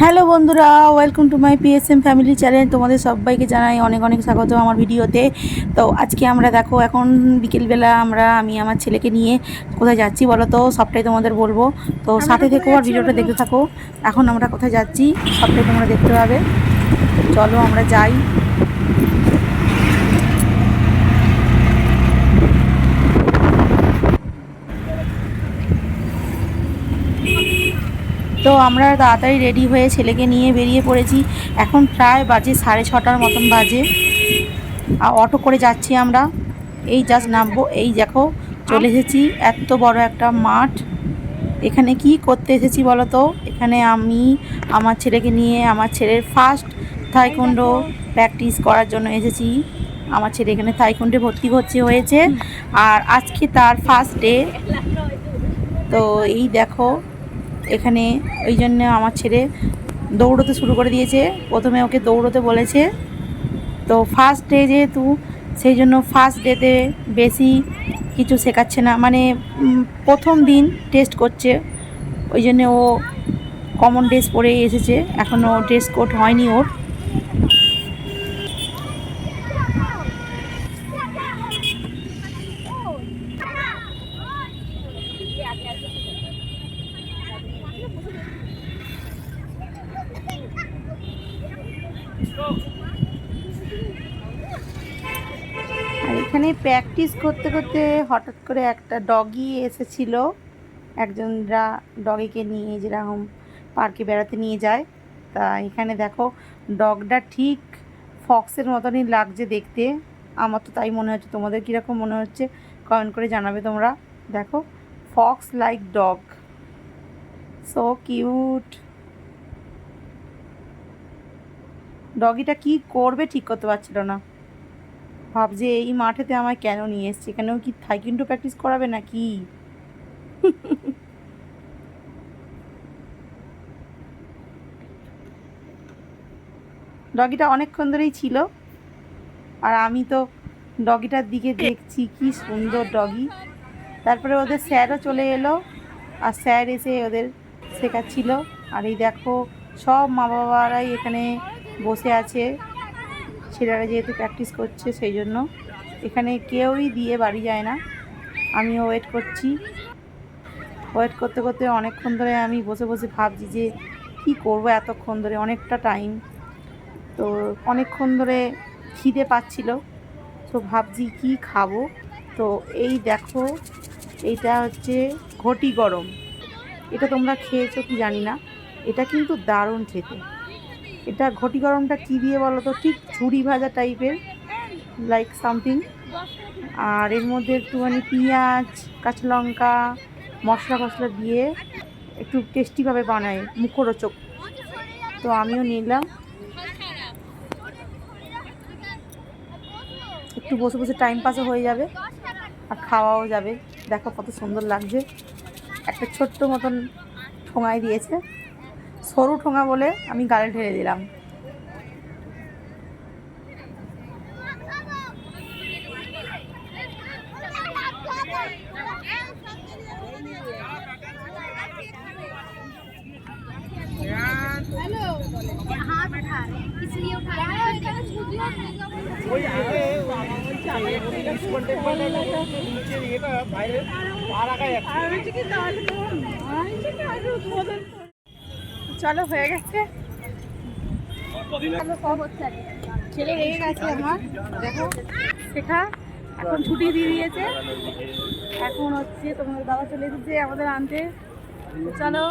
Hello বন্ধুরা welcome to my PSM family channel তোমাদের সবাইকে জানাই অনেক অনেক স্বাগত আমার ভিডিওতে। তো আজকে আমরা দেখো এখন বিকেলবেলা আমরা আমি আমার ছেলেকে নিয়ে কোথায় যাচ্ছি বলো তো? সবটাই তোমাদের বলব। তো সাথে থেকেও আর ভিডিওটা দেখতে থাকো। এখন আমরা কোথায় যাচ্ছি সবটাই তোমরা দেখতে পাবে। চলো আমরা যাই। তো আমরা তাড়াতাড়ি রেডি হয়ে ছেলেকে নিয়ে বেরিয়ে পড়েছি। এখন প্রায় বাজে সাড়ে ছটার মতন বাজে। আর অটো করে যাচ্ছি আমরা। এই জাস্ট নামবো। এই দেখো, চলে এসেছি। এত বড় একটা মাঠ। এখানে কি করতে এসেছি বলো তো? এখানে আমি, আমার ছেলেকে নিয়ে, আমার ছেলের ফার্স্ট থাইকুন্ডো প্র্যাকটিস করার জন্য এসেছি। আমার ছেলে এখানে থাইকুন্ডে ভর্তি হচ্ছে, হয়েছে। আর আজকে তার ফার্স্ট ডে তো এই দেখো এখানে ওই জন্য আমার ছেলে দৌড়োতে শুরু করে দিয়েছে। প্রথমে ওকে দৌড়োতে বলেছে। তো ফার্স্ট ডে যেহেতু, সেই জন্য ফার্স্ট ডেতে বেশি কিছু শেখাচ্ছে না। মানে প্রথম দিন টেস্ট করছে। ওই জন্য ও কমন ড্রেস পরে এসেছে। এখনও ড্রেস কোড হয়নি ওর। এখানে প্র্যাকটিস করতে করতে হঠাৎ করে একটা ডগি এসেছিল। একজনরা ডগিকে নিয়ে যেরকম পার্কে বেড়াতে নিয়ে যায়। তা এখানে দেখো ডগটা ঠিক ফক্সের মতনই লাগছে দেখতে। আমার তো তাই মনে হচ্ছে। তোমাদের কীরকম মনে হচ্ছে? কমেন্ট করে জানাবে তোমরা। দেখো fox like dog so cute ডগিটা কি করবে ঠিক করতে পারছিল না। ভাবছে এই মাঠেতে আমায় কেন নিয়ে এসছে? এখানেও কি থাইকিন্ডো প্র্যাকটিস করাবে নাকি? ডগিটা অনেকক্ষণ ধরেই ছিল। আর আমি তো ডগিটার দিকে দেখছি, কি সুন্দর ডগি তারপরে ওদের স্যারও চলে এলো। আর স্যার এসে ওদের শেখাচ্ছিল। আর এই দেখো, সব মা বাবারাই এখানে বসে আছে। ছেলেরা যেহেতু প্র্যাকটিস করছে সেই জন্য এখানে কেউই দিয়ে বাড়ি যায় না। আমিও ওয়েট করছি। ওয়েট করতে করতে অনেকক্ষণ ধরে আমি বসে বসে ভাবছি যে কি করব এতক্ষণ ধরে, অনেকটা টাইম তো অনেকক্ষণ ধরে খিদে পাচ্ছিল। তো ভাবছি কি খাব? তো এই দেখো, এইটা হচ্ছে ঘটি গরম। এটা তোমরা খেয়েছো কি জানি না। এটা কিন্তু দারুণ খেতে। এটা ঘটি গরমটা কী দিয়ে বলো তো ঠিক ঝুড়ি ভাজা টাইপের লাইক সামথিং আর এর মধ্যে একটুখানি পেঁয়াজ, কাঁচা লঙ্কা, মশলা ফসলা দিয়ে একটু টেস্টিভাবে বানায় মুখরোচক। তো আমিও নিলাম। একটু বসে বসে টাইম পাসও হয়ে যাবে আর খাওয়াও যাবে। দেখো কত সুন্দর লাগছে। একটা ছোট্ট মতন ঠোঙায় দিয়েছে। সরু ঠোঙা বলে আমি গালে ঢেলে দিলাম। हाथ চলো হয়ে গেছে। ছেলে রেগে গেছে আমার। দেখো শেখা এখন ছুটি দিয়ে দিয়েছে। এখন হচ্ছে তোমাদের বাবা চলে এসেছে আমাদের আনতে। চলো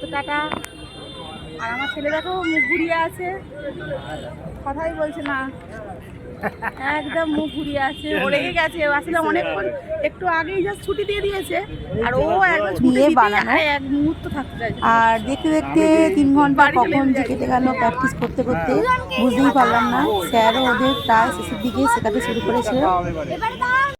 তো টাটা। আর আমার ছেলে দেখো মুখ ঘুরিয়ে আছে। কথাই বলছে না। একদম মুখ ঘুরিয়ে আছে রেগে গেছে। আসলে অনেকক্ষণ একটু আগেই জাস্ট ছুটি দিয়ে দিয়েছে। আর ও একদম ছুটি বানানো? এক মুহূর্ত থাকতে চাইছে। আর দেখতে দেখতে তিন ঘণ্টা কখন যে কেটে গেল প্র্যাকটিস করতে করতে বুঝতেই পারলাম না। স্যারও ওদের প্রায় শেষের দিকে শেখাতে শুরু করেছে।